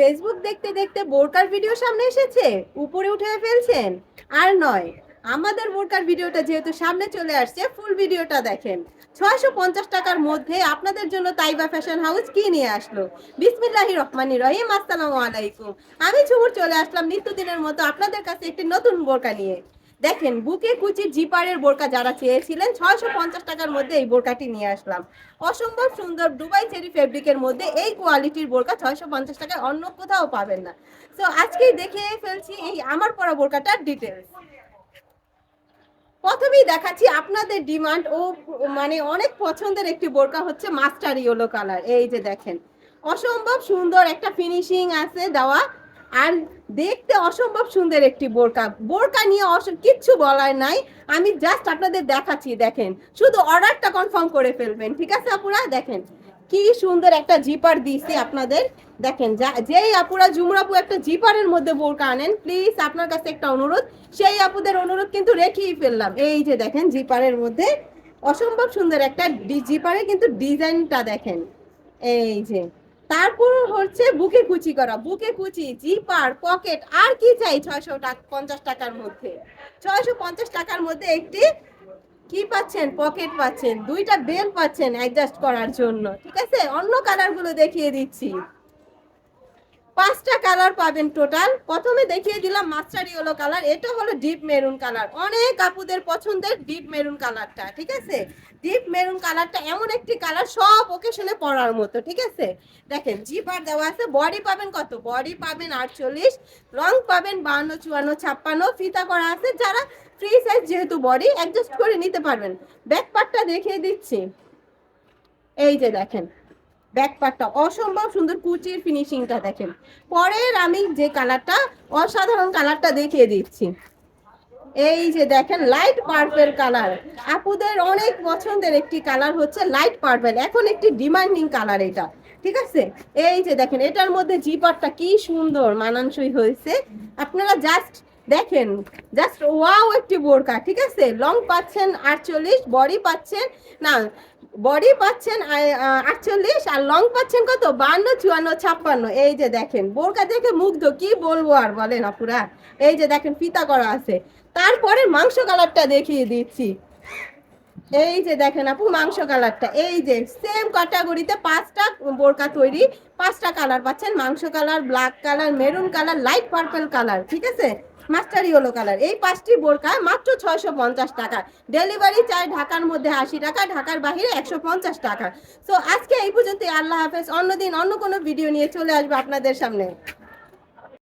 Facebook দেখতে দেখতে বোরকার ভিডিও সামনে এসেছে? উপরে উঠে ফেলছেন? আর নয়, আমাদের বোরকার ভিডিওটা যেহেতু সামনে চলে আসছে ফুল ভিডিওটা দেখেন। ছয়শো পঞ্চাশ টাকার মধ্যে আপনাদের জন্য তাইবা ফ্যাশন হাউস কি নিয়ে আসলো? বিসমিল্লাহি রহমানি রহিম, আসসালামু আলাইকুম। আমি ঝুমুর চলে আসলাম নিত্যদিনের মতো আপনাদের কাছে একটি নতুন বোরকা নিয়ে। দেখেন, বুকে কুচি জিপারের বোরকা যারা চেয়েছিলেন, ছয়শো পঞ্চাশ টাকার মধ্যে এই বোরকাটি নিয়ে আসলাম। অসম্ভব সুন্দর দুবাই চেরি ফেব্রিকের মধ্যে এই কোয়ালিটির বোরকা ছয়শো পঞ্চাশ টাকায় অন্য কোথাও পাবেন না। তো আজকেই দেখে ফেলছি এই আমার পরা বোরকাটার ডিটেলস প্রথমেই দেখাচ্ছি আপনাদের ডিমান্ড ও মানে অনেক পছন্দের একটি বোরকা হচ্ছে মাস্টার ইয়েলো কালার এই যে দেখেন, অসম্ভব সুন্দর একটা ফিনিশিং আছে দেওয়া। আর দেখতে অসম্ভব সুন্দর একটি বোরকা। বোরকা নিয়ে কিচ্ছু বলার নাই। আমি জাস্ট আপনাদের দেখাচ্ছি, দেখেন। শুধু অর্ডারটা কনফার্ম করে ফেলবেন, ঠিক আছে আপুরা? দেখেন, কি সুন্দর একটা জিপার দিয়েছি আপনাদের। দেখেন যেই আপুরা জুমরাপু একটা জিপারের মধ্যে বোরকা আনেন প্লিজ আপনার কাছে একটা অনুরোধ। সেই আপুদের অনুরোধ কিন্তু রেখেই ফেললাম। এই যে দেখেন জিপারের মধ্যে অসম্ভব সুন্দর একটা জিপারে কিন্তু ডিজাইনটা দেখেন। এই যে তারপর হচ্ছে বুকে কুচি করা, বুকে কুচি, জিপার, পকেট, আর কি চাই ছয়শো পঞ্চাশ টাকার মধ্যে? ছয়শো পঞ্চাশ টাকার মধ্যে একটি কি পাচ্ছেন? পকেট পাচ্ছেন, দুইটা বেল পাচ্ছেন অ্যাডজাস্ট করার জন্য, ঠিক আছে? অন্য কালারগুলো দেখিয়ে দিচ্ছি। পাঁচটা কালার পাবেন টোটাল। প্রথমে দেখিয়ে দিলাম মাস্টার ইয়েলো কালার, এটা হলো ডিপ মেরুন কালার। অনেক আপুদের পছন্দের ডিপ মেরুন কালারটা, ঠিক আছে? ডিপ মেরুন কালারটা এমন একটি কালার সব ওকেশনে পরার মতো, ঠিক আছে? দেখেন জিপার দেওয়া আছে বডি পাবেন কত? বডি পাবেন আটচল্লিশ লং পাবেন বাহান্ন, চুয়ান্ন, ছাপ্পান্ন, ফিতা করা আছে। যারা ফ্রি সাইজ যেহেতু বডি অ্যাডজাস্ট করে নিতে পারবেন। ব্যাক পার্টটা দেখিয়ে দিচ্ছি। এই যে দেখেন ব্যাক পার্টটা অসম্ভব সুন্দর কুচির ফিনিশিংটা দেখেন। পরের আমি যে কালারটা অসাধারণ কালারটা দেখিয়ে দিচ্ছি। এই যে দেখেন লাইট পার্পেল কালার আপুদের অনেক পছন্দের একটি কালার হচ্ছে লাইট পার্পেল এখন একটি ডিমান্ডিং কালার এটা। ঠিক আছে? এই যে দেখেন, এটার মধ্যে জিপারটা কি সুন্দর মানানসই হয়েছে। আপনারা জাস্ট দেখেন জাস্ট ওয়াও একটি বোরকা, ঠিক আছে? লং পাচ্ছেন আটচল্লিশ বডি পাচ্ছেন, না বডি পাচ্ছেন আটচল্লিশ, আর লং পাচ্ছেন কত? বান্ন, চুয়ান্ন, ছাপ্পান্ন। এই যে দেখেন, বোরকা দেখে মুগ্ধ, কি বলব আর বলেন আপুরা? এই যে দেখেন, ফিতা করা আছে। তারপরে মাংস কালারটা দেখিয়ে দিচ্ছি। এই যে দেখেন আপু, মাংস কালারটা। এই যে সেম ক্যাটাগরিতে পাঁচটা বোরকা তৈরি, পাঁচটা কালার পাচ্ছেন। মাংস colour black colour maroon colour light purple colour, ঠিক আছে? Master yellow colour. এই পাঁচটি বোরকা মাত্র ছয়শো পঞ্চাশ টাকা। ডেলিভারি চার্জ ঢাকার মধ্যে আশি টাকা, ঢাকার বাহিরে একশো পঞ্চাশ টাকা। তো আজকে এই পর্যন্ত আল্লাহ হাফেজ। অন্যদিন অন্য কোনো ভিডিও নিয়ে চলে আসব আপনাদের সামনে।